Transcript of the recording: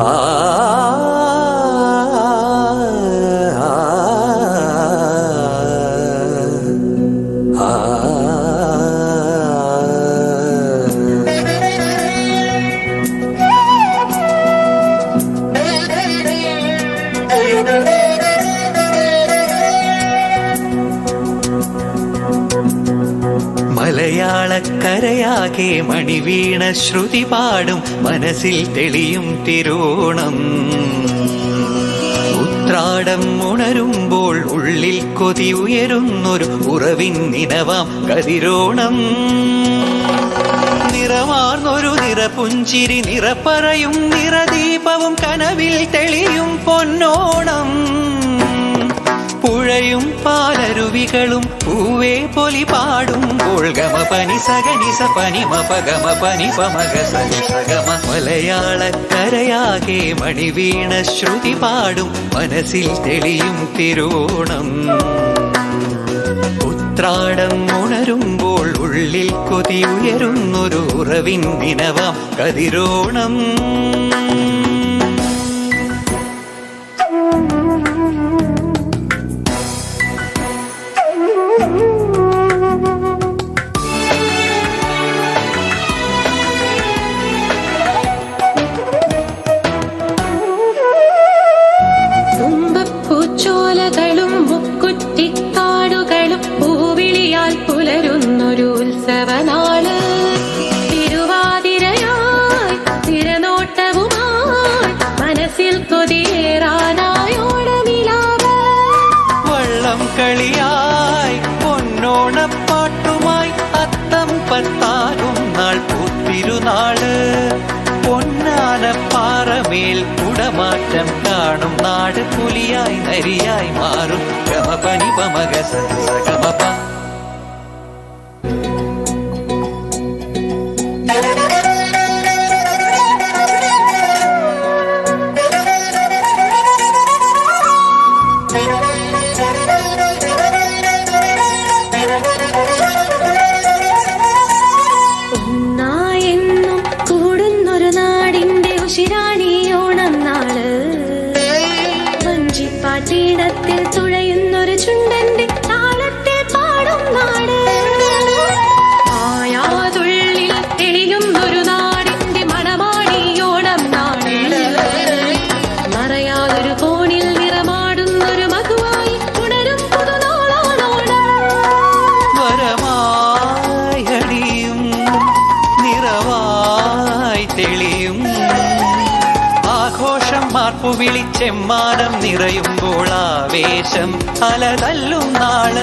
ah. മലയാളക്കരയാകെ മണിവീണ ശ്രുതി പാടും മനസ്സിൽ തെളിയും തിരോണം. ഉത്രാടം ഉണരുമ്പോൾ ഉള്ളിൽ കൊതി ഉയരുന്നൊരു ഉറവിൻ നിനവാം കതിരോണം നിറമാർന്നൊരു നിറപുഞ്ചിരി നിറപ്പറയും നിറദീപവും കനവിൽ തെളിയും പൊന്നോണം പാലരുവികളും പൂവേ പൊലി പാടും. ഗമ പനി സഗനിസ പനി പഗമ പനി പമഗ സനി സഗമ മലയാളക്കരയാകെ മണിവീണ ശ്രുതി പാടും. മനസ്സിൽ തെളിയും തിരോണം ഉത്രാടം ഉണരുമ്പോൾ ഉള്ളിൽ കൊതി ഉയരുന്നൊരു ഉറവിൻ ദിനവം കതിരോണം. മനസ്സിൽ കൊതിയേറാനായോടമിലാവ് വള്ളം കളിയായി പൊന്നോണപ്പാട്ടുമായി അത്തം പത്താകും നാൾ പൂത്തിരുനാള് പൊന്നാനപ്പാറമേൽ കുടമാറ്റം കാണും നാട് പുലിയായി നരിയായി മാറും ഗമപനി പമഗ സഗമപ ആഘോഷം മാർപ്പു വിളിച്ചെമ്മാനം നിറയുമ്പോൾ ആവേശം അലതല്ലും നാൾ.